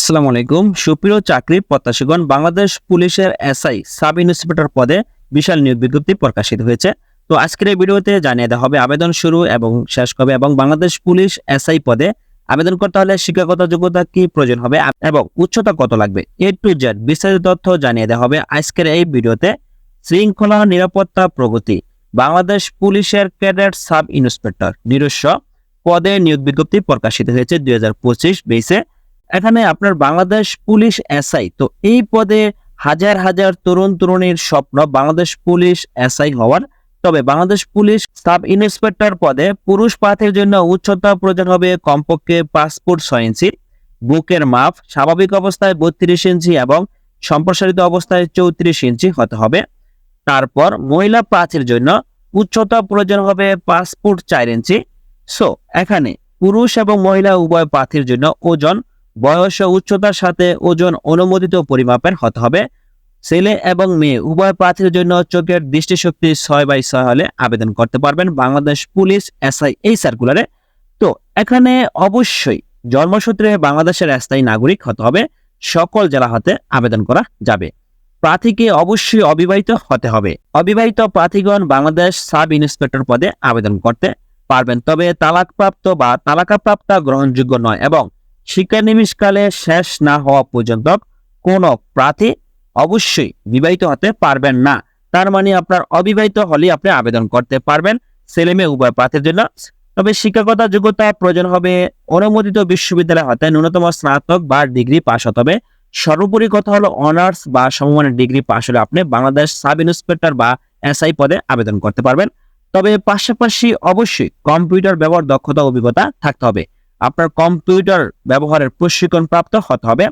আসসালামু আলাইকুম। সুপ্রিয় চাকরি প্রত্যাশীগণ, বাংলাদেশ পুলিশের এসআই সাব ইন্সপেক্টর পদে বিশাল নিয়োগ বিজ্ঞপ্তি প্রকাশিত হয়েছে। তো আজকের এই ভিডিওতে জানিয়ে দেওয়া হবে আবেদন শুরু এবং শেষ কবে এবং বাংলাদেশ পুলিশ এসআই পদে আবেদন করতে হলে শিক্ষাগত যোগ্যতা কি প্রয়োজন হবে এবং উচ্চতা কত লাগবে এ টু জেড বিস্তারিত তথ্য জানিয়ে দেওয়া হবে আজকের এই ভিডিওতে। শৃঙ্খলা, নিরাপত্তা, প্রগতি, বাংলাদেশ পুলিশের ক্যাডেট সাব ইন্সপেক্টর নিরস্ব পদে নিয়োগ বিজ্ঞপ্তি প্রকাশিত হয়েছে দুই হাজার পঁচিশ বেসে এখানে আপনার বাংলাদেশ পুলিশ এসআই। তো এই পদে হাজার হাজার তরুণ তরুণীর স্বপ্ন বাংলাদেশ পুলিশ এসআই হওয়ার। তবে বাংলাদেশ পুলিশ সাব ইন্সপেক্টর পদে পুরুষ প্রার্থীর জন্য উচ্চতা প্রয়োজন হবে কমপক্ষে পাসপোর্ট ছয় ইঞ্চি, বুকের মাপ স্বাভাবিক অবস্থায় বত্রিশ ইঞ্চি এবং সম্প্রসারিত অবস্থায় চৌত্রিশ ইঞ্চি হতে হবে। তারপর মহিলা প্রার্থীর জন্য উচ্চতা প্রয়োজন হবে পাসপোর্ট চার ইঞ্চি। সো এখানে পুরুষ এবং মহিলা উভয় প্রার্থীর জন্য ওজন বয়স ও উচ্চতার সাথে ওজন অনুমোদিত পরিমাপের হতে হবে। ছেলে এবং মেয়ে, উভয় প্রার্থীর জন্য চোখের দৃষ্টিশক্তি ছয় বাই ছয় হলে আবেদন করতে পারবেন বাংলাদেশ পুলিশ এসআই এই সার্কুলারে। তো, এখানে অবশ্যই জন্মসূত্রে বাংলাদেশের স্থায়ী নাগরিক হতে হবে, সকল জেলা হতে আবেদন করা যাবে। প্রার্থীকে অবশ্যই অবিবাহিত হতে হবে। অবিবাহিত প্রার্থীগণ বাংলাদেশ সাব ইন্সপেক্টর পদে আবেদন করতে পারবেন, তবে তালাকপ্রাপ্ত বা তালাকাপ্রাপ্তা গ্রহণযোগ্য নয় এবং শিক্ষানিবিশকালে শেষ না হওয়া পর্যন্ত কোন প্রার্থী অবশ্যই বিবাহিত হতে পারবেন না। তার মানে আপনার অবিবাহিত হলে আপনি আবেদন করতে পারবেন ছেলে মেয়ে উভয় প্রার্থীর জন্য। তবে শিক্ষাগত যোগ্যতা প্রয়োজন হবে। অনুমোদিত বিশ্ববিদ্যালয় হতে ন্যূনতম স্নাতক বা ডিগ্রি পাশ হতে হবে। সর্বোপরি কথা হলো অনার্স বা সমমানের ডিগ্রি পাশ হলে আপনি বাংলাদেশ সাব ইন্সপেক্টর বা এসআই পদে আবেদন করতে পারবেন। তবে পাশাপাশি অবশ্যই কম্পিউটার ব্যবহার, দক্ষতা, অভিজ্ঞতা থাকতে হবে। আপনার কম্পিউটার ব্যবহারের প্রশিক্ষণ প্রাপ্ত হতে হবে।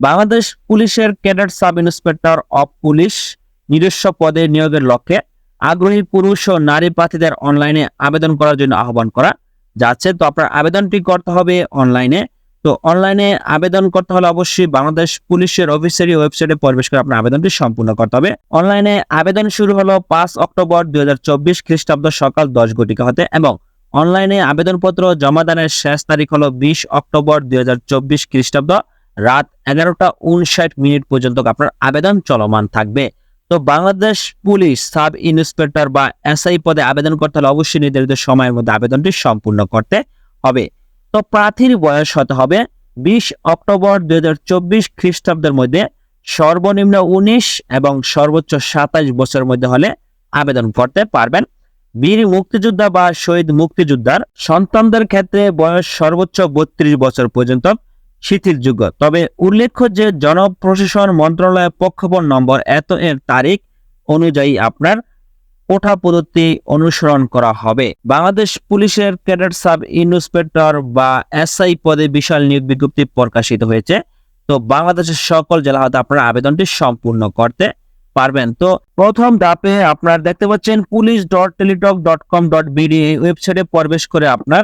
বাংলাদেশ পুলিশের cadet sub inspector of police নিজস্ব পদে নিয়োগের লক্ষ্যে আগ্রহী পুরুষ ও নারী প্রার্থীদের অনলাইনে আবেদন করার জন্য আহ্বান করা যাচ্ছে। তো আপনার আবেদনটি করতে হবে অনলাইনে তো অনলাইনে আবেদন করতে হলে অবশ্যই বাংলাদেশ পুলিশের অফিসিয়ালি ওয়েবসাইটে প্রবেশ করে আপনার আবেদনটি সম্পূর্ণ করতে হবে। অনলাইনে আবেদন শুরু হলো পাঁচ অক্টোবর দুই খ্রিস্টাব্দ সকাল দশ ঘটিকা হতে এবং অনলাইনে আবেদনপত্র জমা দানের শেষ তারিখ হলো বিশ অক্টোবর দুই হাজার চব্বিশ খ্রিস্টাব্দ রাত এগারোটা উনষাট মিনিট পর্যন্ত আপনার আবেদন চলমান থাকবে। তো বাংলাদেশ পুলিশ, সাব ইন্সপেক্টর বা এসআই পদে আবেদন করতে হলে অবশ্যই নির্ধারিত সময়ের মধ্যে আবেদনটি সম্পূর্ণ করতে হবে। তো প্রার্থীর বয়স হতে হবে বিশ অক্টোবর দুই হাজার চব্বিশ খ্রিস্টাব্দের মধ্যে, সর্বনিম্ন উনিশ এবং সর্বোচ্চ সাতাইশ বছরের মধ্যে হলে আবেদন করতে পারবেন। বীর মুক্তিযোদ্ধা বা শহীদ মুক্তিযোদ্ধার সন্তানদের ক্ষেত্রে বয়স সর্বোচ্চ বত্রিশ বছর পর্যন্ত শিথিলযোগ্য তবে উল্লেখ্য যে জনপ্রশাসন মন্ত্রণালয়ের পক্ষপণ নম্বর এত এর তারিখ অনুযায়ী আপনার কোঠা পদ্ধতি অনুসরণ করা হবে। বাংলাদেশ পুলিশের ক্যাডেট সাব ইন্সপেক্টর বা এসআই পদে বিশাল নিয়োগ বিজ্ঞপ্তি প্রকাশিত হয়েছে। তো বাংলাদেশের সকল জেলা হতে আপনারা আবেদনটি সম্পূর্ণ করতে পারবেন। তো প্রথম ধাপে আপনার দেখতে পাচ্ছেন police dot Teletalk dot com dot BD এই ওয়েবসাইটে প্রবেশ করে আপনার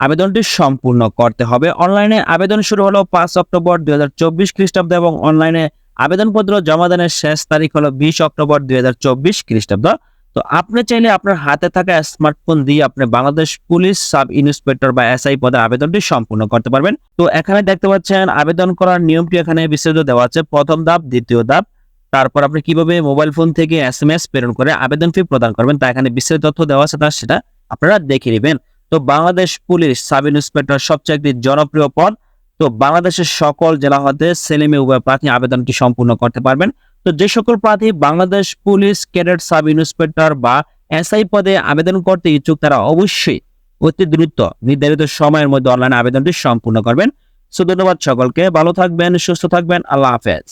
আবেদনটি সম্পূর্ণ করতে হবে। অনলাইনে আবেদন শুরু হলো পাঁচ অক্টোবর দুই হাজার চব্বিশ খ্রিস্টাব্দ এবং অনলাইনে আবেদনপত্র জমা দানের শেষ তারিখ হলো বিশ অক্টোবর দুই হাজার চব্বিশ খ্রিস্টাব্দ। তো আপনি চাইলে আপনার হাতে থাকা স্মার্টফোন দিয়ে আপনি বাংলাদেশ পুলিশ সাব ইন্সপেক্টর বা এসআই পদে আবেদনটি সম্পূর্ণ করতে পারবেন। তো এখানে দেখতে পাচ্ছেন আবেদন করার নিয়মটি এখানে বিস্তারিত দেওয়া আছে। প্রথম ধাপ, দ্বিতীয় ধাপ। তারপর আপনি কীভাবে মোবাইল ফোন থেকে এস এম এস প্রেরণ করে আবেদন ফি প্রদান করবেন তা এখানে বিস্তারিত তথ্য দেওয়া আছে, তা সেটা আপনারা দেখে নেবেন। তো বাংলাদেশ পুলিশ সাব ইন্সপেক্টর সবচেয়ে একটি জনপ্রিয় পদ, তো বাংলাদেশের সকল জেলা হতে ছেলে মেয়ে উভয় প্রার্থী আবেদনটি সম্পূর্ণ করতে পারবেন। তো যে সকল প্রার্থী Bangladesh police cadet sub inspector বা এসআই পদে আবেদন করতে ইচ্ছুক, তারা অবশ্যই অতি দ্রুত নির্ধারিত সময়ের মধ্যে অনলাইনে আবেদনটি সম্পূর্ণ করবেন। সো ধন্যবাদ সকলকে, ভালো থাকবেন, সুস্থ থাকবেন, আল্লাহ হাফেজ।